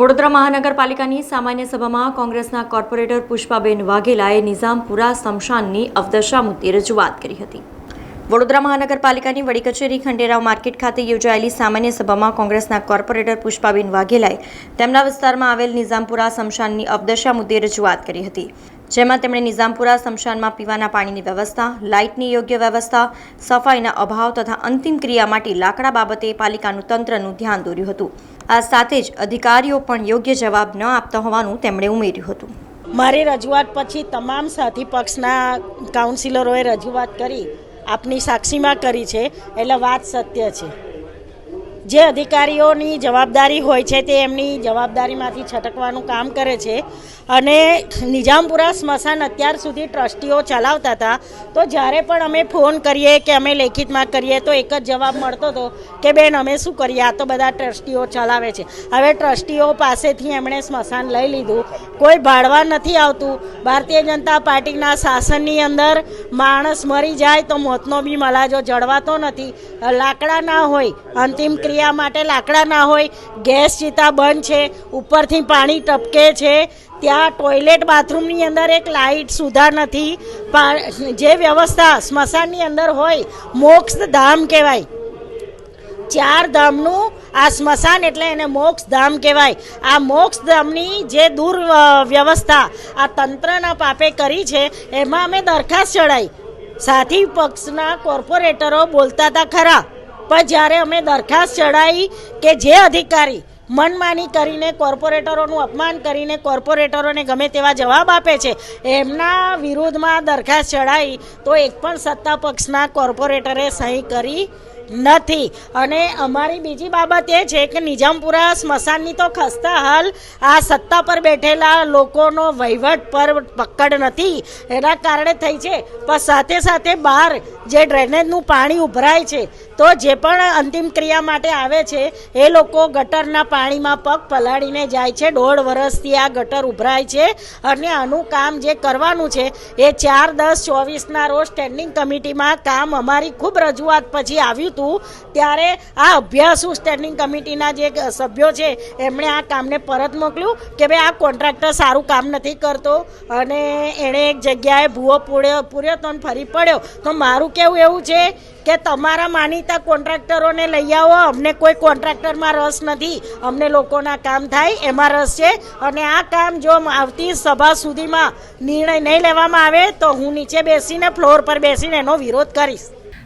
વડોદરા મહાનગરપાલિકાની સામાન્ય સભામાં કોંગ્રેસના કોર્પોરેટર પુષ્પાબેન વાઘેલાએ નિઝામપુરા સ્મશાનની અવદશા મુદ્દે રજૂઆત કરી હતી. વડોદરા મહાનગરપાલિકાની વડી કચેરી ખંડેરાવ માર્કેટ ખાતે યોજાયેલી સામાન્ય સભામાં કોંગ્રેસના કોર્પોરેટર પુષ્પાબેન વાઘેલાએ તેમના વિસ્તારમાં આવેલ નિઝામપુરા સ્મશાનની અવદશા મુદ્દે રજૂઆત કરી હતી, જેમાં તેમણે નિઝામપુરા શમશાનમાં પીવાના પાણીની વ્યવસ્થા, લાઇટની યોગ્ય વ્યવસ્થા, સફાઈના અભાવ તથા અંતિમ ક્રિયા માટે લાકડા બાબતે પાલિકાનું તંત્રનું ધ્યાન દોર્યું હતું. આ સાથે જ અધિકારીઓ પણ યોગ્ય જવાબ ન આપતા હોવાનું તેમણે ઉમેર્યું હતું. મારી રજૂઆત પછી તમામ સાથી પક્ષના કાઉન્સિલરોએ રજૂઆત કરી આપની સાક્ષીમાં કરી છે એટલે વાત સત્ય છે. જે અધિકારીઓની જવાબદારી હોય છે તે એમની જવાબદારીમાંથી છટકવાનું કામ કરે છે. અને નિજામપુરા સ્મશાન અત્યાર સુધી ટ્રસ્ટીઓ ચલાવતા હતા. તો જ્યારે પણ અમે ફોન કરીએ કે અમે લેખિતમાં કરીએ તો એક જ જવાબ મળતો હતો કે, બેન, અમે શું કરીએ? આ તો બધા ટ્રસ્ટીઓ ચલાવે છે. હવે ટ્રસ્ટીઓ પાસેથી એમણે સ્મશાન લઈ લીધું. કોઈ ભાડવા નથી આવતું. ભારતીય જનતા પાર્ટીના શાસનની અંદર માણસ મરી જાય તો મોતનો બી મલાજો જળવાતો નથી. લાકડા ના હોય, અંતિમ ક્રિયા માટે લાકડા ના હોય, ગેસ ચીતા બંધ છે, ઉપરથી પાણી ટપકે છે, ત્યાં ટોયલેટ બાથરૂમની અંદર એક લાઇટ સુધા નથી જે વ્યવસ્થા સ્મશાનની અંદર હોય, મોક્ષ ધામ કહેવાય. ચાર ધામનું આ સ્મશાન એટલે એને મોક્ષ ધામ કહેવાય. આ મોક્ષ ધામની જે દૂર વ્યવસ્થા આ તંત્રના પાપે કરી છે, એમાં અમે દરખાસ્ત ચડાઈ સાથી પક્ષના કોર્પોરેટરો બોલતા હતા ખરા. પણ જ્યારે અમે દરખાસ્ત ચડાવી કે જે અધિકારી મનમાની કરીને કોર્પોરેટરોનું અપમાન કરીને કોર્પોરેટરોને ગમે તેવા જવાબ આપે છે, એમના વિરુદ્ધમાં દરખાસ્ત ચડાવી તો એક પણ સત્તા પક્ષના કોર્પોરેટરે સહી કરી નથી. અને અમારી બીજી બાબત એ છે કે નિજામપુરા સ્મશાનની તો ખસ્તા હાલ આ સત્તા પર બેઠેલા લોકોનો વહીવટ પર પકડ નથી. એના કારણે થઈ છે. પણ સાથે સાથે બહાર જે ડ્રેનેજનું પાણી ઉભરાય છે, તો જે પણ અંતિમ ક્રિયા માટે આવે છે, એ લોકો ગટરના પાણીમાં પગ પલાળીને જાય છે. દોઢ વર્ષથી આ ગટર ઉભરાય છે અને આનું કામ જે કરવાનું છે, એ ચાર દસ ચોવીસના રોજ સ્ટેન્ડિંગ કમિટીમાં કામ અમારી ખૂબ રજૂઆત પછી આવ્યું ત્યારે આ અભ્યાસુ સ્ટેન્ડિંગ કમિટીના જે સભ્યો છે, એમણે આ કામને પરત મોકલ્યું કે ભાઈ આ કોન્ટ્રાક્ટર સારું કામ નથી કરતો અને એણે એક જગ્યાએ ભૂવો પૂર્યો પૂર્યો તો ફરી પડ્યો. તો મારું કેવું એવું છે કે તમારા માનીતા કોન્ટ્રાક્ટરોને લઈ આવો, અમને કોઈ કોન્ટ્રાક્ટરમાં રસ નથી. અમને લોકોના કામ થાય, એમાં રસ છે. અને આ કામ જો આવતી સભા સુધીમાં નિર્ણય નહીં લેવામાં આવે, તો હું નીચે બેસીને ફ્લોર પર બેસીને એનો વિરોધ કરીશ.